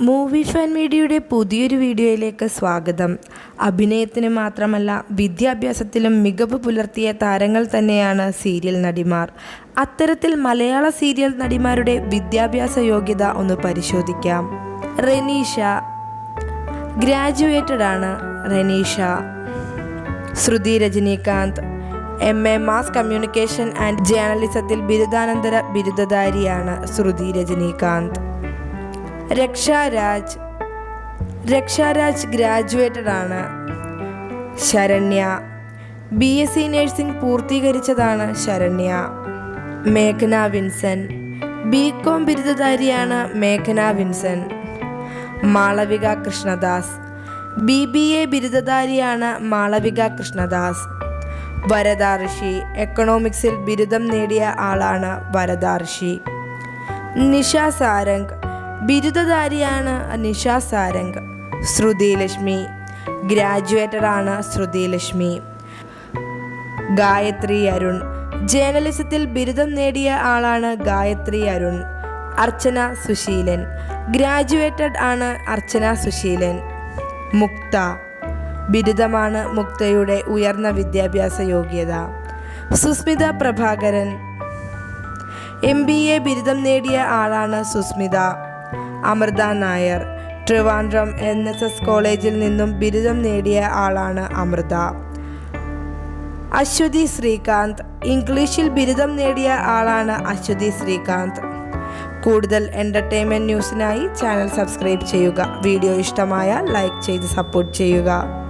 Movie fan മീഡിയയുടെ പുതിയൊരു വീഡിയോയിലേക്ക് സ്വാഗതം. അഭിനയത്തിന് മാത്രമല്ല വിദ്യാഭ്യാസത്തിലും മികവ് പുലർത്തിയ താരങ്ങൾ തന്നെയാണ് സീരിയൽ നടിമാർ. അത്തരത്തിൽ മലയാള സീരിയൽ നടിമാരുടെ വിദ്യാഭ്യാസ യോഗ്യത ഒന്ന് പരിശോധിക്കാം. റെനീഷ. ഗ്രാജുവേറ്റഡ് ആണ് Renisha. Sruthi Rajinikanth. M A mass communication and ജേർണലിസത്തിൽ ബിരുദാനന്തര ബിരുദധാരിയാണ് ശ്രുതി രജനീകാന്ത്. രക്ഷാരാജ്. രക്ഷാരാജ് ഗ്രാജുവേറ്റഡ് ആണ് Saranya. B S C nursing പൂർത്തീകരിച്ചതാണ് Saranya. മേഘന വിൻസൻ. ബി കോം ബിരുദധാരിയാണ് മേഘന Vinson. Malavika Krishnadas. B B A ബിരുദധാരിയാണ് Malavika Krishnadas. Varada Rishi. എക്കണോമിക്സിൽ ബിരുദം നേടിയ ആളാണ് വരദ ഋഷി. നിഷ സാരംഗ്. ബിരുദധാരിയാണ് നിഷ സാരംഗ്. ശ്രുതി ലക്ഷ്മി. ഗ്രാജുവേറ്റഡ് ആണ് ശ്രുതി ലക്ഷ്മി. ഗായത്രി അരുൺ. ജേർണലിസത്തിൽ ബിരുദം നേടിയ ആളാണ് ഗായത്രി അരുൺ. അർച്ചന സുശീലൻ. ഗ്രാജുവേറ്റഡ് ആണ് അർച്ചന സുശീലൻ. മുക്ത. ബിരുദമാണ് മുക്തയുടെ ഉയർന്ന വിദ്യാഭ്യാസ യോഗ്യത. Susmitha Prabhakaran. M B A ബിരുദം നേടിയ ആളാണ് Susmitha. Amritha Nair. Trivandrum N S S കോളേജിൽ നിന്നും ബിരുദം നേടിയ ആളാണ് അമൃത. അശ്വതി ശ്രീകാന്ത്. ഇംഗ്ലീഷിൽ ബിരുദം നേടിയ ആളാണ് അശ്വതി ശ്രീകാന്ത്. കൂടുതൽ എന്റർടൈൻമെന്റ് ന്യൂസിനായി ചാനൽ സബ്സ്ക്രൈബ് ചെയ്യുക. വീഡിയോ ഇഷ്ടമായ ലൈക്ക് ചെയ്ത് സപ്പോർട്ട് ചെയ്യുക.